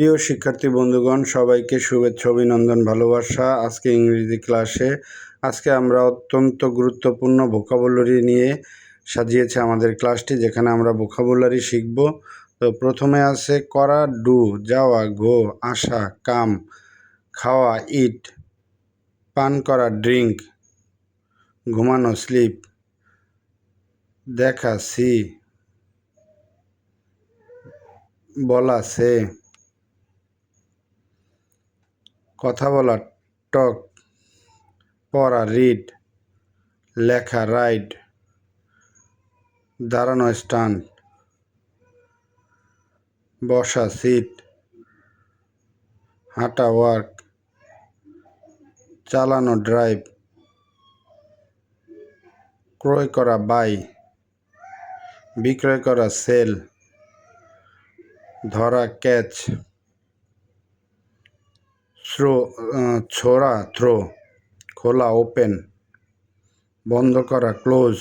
প্রিয় শিক্ষার্থী বন্ধুগণ, সবাইকে শুভেচ্ছা, অভিনন্দন, ভালোবাসা। আজকে ইংরেজি ক্লাসে আজকে আমরা অত্যন্ত গুরুত্বপূর্ণ ভোকাবুলারি নিয়ে সাজিয়েছে আমাদের ক্লাসটি, যেখানে আমরা ভোকাবুলারি শিখব। তো প্রথমে আছে করা, ডু, যাওয়া, গো, আসা, কাম, খাওয়া, ইট, পান করা, ড্রিঙ্ক, ঘুমানো, স্লিপ, দেখা, সি, বলা, সে। কথা বলা, টক, পড়া রিড লেখা রাইড দাঁড়ানো স্টান বসা সিট হাঁটা ওয়ার্ক চালানো ড্রাইভ ক্রয় করা বাই বিক্রয় করা সেল ধরা ক্যাচ থ্রো ছোড়া, থ্রো, খোলা, ওপেন, বন্ধ করা, ক্লোজ,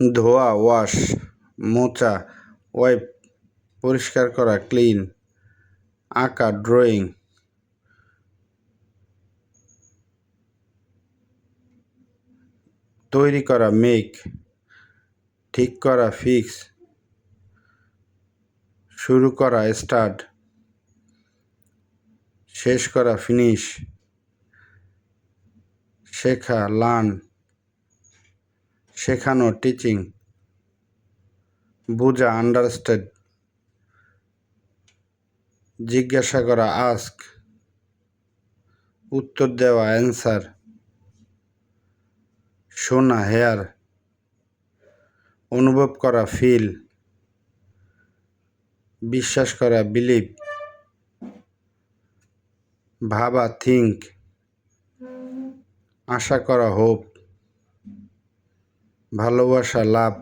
ধোয়া, ওয়াশ, মোচা, ওয়াইপ, পরিষ্কার করা, ক্লিন, আঁকা, ড্রয়িং, তৈরি করা, মেক, ঠিক করা, ফিক্স, শুরু করা, স্টার্ট শেষ করা ফিনিশ শেখা লার্ন শেখানো টিচিং বোঝা আন্ডারস্ট্যান্ড জিজ্ঞাসা করা আস্ক উত্তর দেওয়া অ্যান্সার শোনা হেয়ার অনুভব করা ফিল বিশ্বাস করা বিলিভ ভাবা থিঙ্ক আশা করা হোপ ভালোবাসা লাভ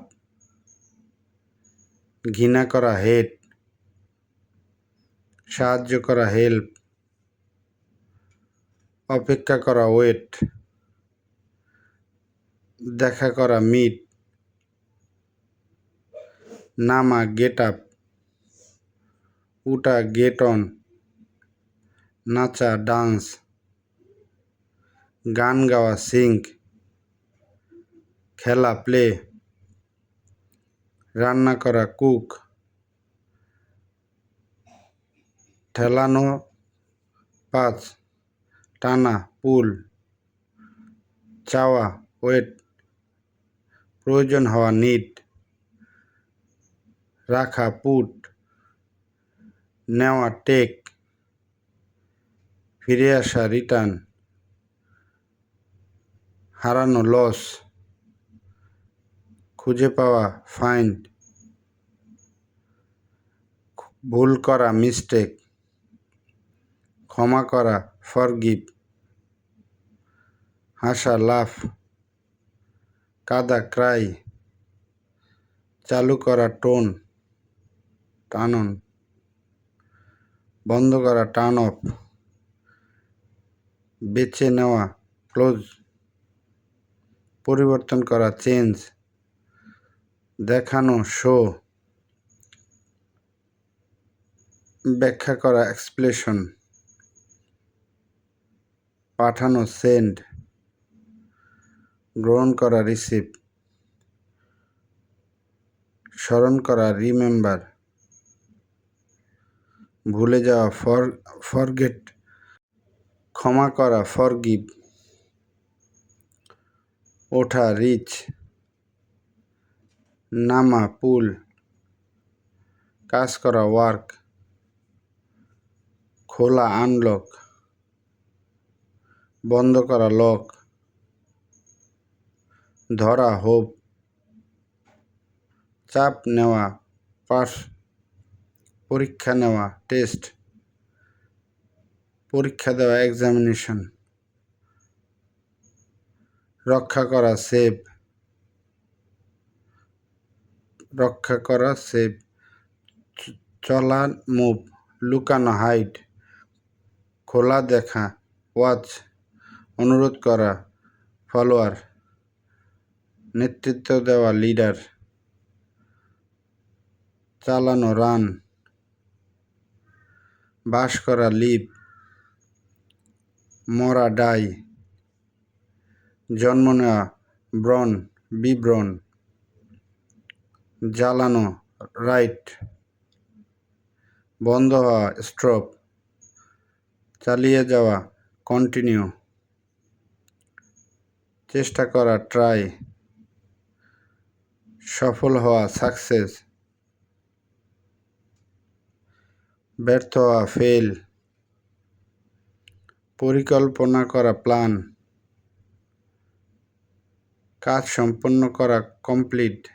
ঘৃণা করা হেট সাহায্য করা হেল্প অপেক্ষা করা ওয়েট দেখা করা মিট নামা গেট আপ উটা গেট অন নাচা, ডান্স, গান গাওয়া সিঙ্ক খেলা, প্লে, রান্না করা, কুক, ঠেলানো, পাঁচ, টানা, পুল, চাওয়া, ওয়েট, প্রয়োজন হওয়া, নিট, রাখা, পুট, নেওয়া, টেক ফিরে আসা, রিটার্ন, হারানো লস খুঁজে পাওয়া ফাইন্ড ভুল করা মিস্টেক ক্ষমা করা ফরগিভ হাসা লাফ কাদা ক্রাই চালু করা টোন টানন বন্ধ করা টার্ন অফ বেছে নেওয়া ক্লোজ পরিবর্তন করা চেঞ্জ দেখানো শো ব্যাখ্যা করা এক্সপ্লেশন পাঠানো সেন্ড গ্রহণ করা রিসিভ স্মরণ করা রিমেম্বার ভুলে যাওয়া ফর ফরগেট ক্ষমা করা ফরগিভ ওঠা রিচ নামা পুল কাজ করা ওয়ার্ক খোলা আনলক বন্ধ করা লক ধরা হোপ চাপ নেওয়া পাস পরীক্ষা নেওয়া টেস্ট পরীক্ষা দেওয়া এক্সামিনেশন রক্ষা করা সেভ রক্ষা করা সেভ চলা মুভ লুকানো হাইট খোলা দেখা ওয়াচ অনুরোধ করা ফলোয়ার নেতৃত্ব দেওয়া লিডার চালানো রান বাস করা লিভ মরা ডাই। জন্ম নেওয়া ব্রণ, বিব্রণ। জ্বালানো রাইট। বন্ধ হওয়া স্ট্রপ চালিয়ে যাওয়া কন্টিনিউ। চেষ্টা করা ট্রাই। সফল হওয়া সাকসেস। ব্যর্থ হওয়া ফেল। পরিকল্পনা করা প্ল্যান। কাজ সম্পন্ন করা কমপ্লিট।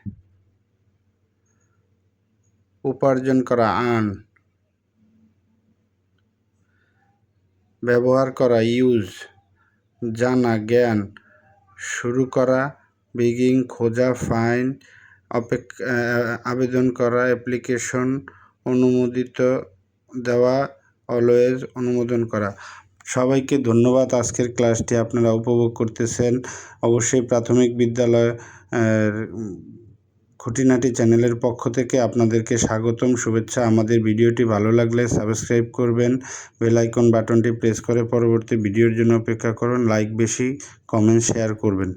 উপার্জন করা আন ব্যবহার করা ইউজ। জানা জ্ঞান। শুরু করা, বিগিং, খোঁজা, ফাইন অপেক্ষা আবেদন করা, অ্যাপ্লিকেশন অনুমোদিত দেওয়া, অলওয়েজ অনুমোদন করা। সবাইকে ধন্যবাদ। আজকের ক্লাসটি আপনারা উপভোগ করতেছেন। অবশ্যই প্রাথমিক বিদ্যালয় খুঁটিনাটি চ্যানেলের পক্ষ থেকে আপনাদেরকে স্বাগতম, শুভেচ্ছা। আমাদের ভিডিওটি ভালো লাগলে সাবস্ক্রাইব করবেন। বেলাইকন বাটনটি প্রেস করে পরবর্তী ভিডিওর জন্য অপেক্ষা করুন। লাইক বেশি, কমেন্ট শেয়ার করবেন।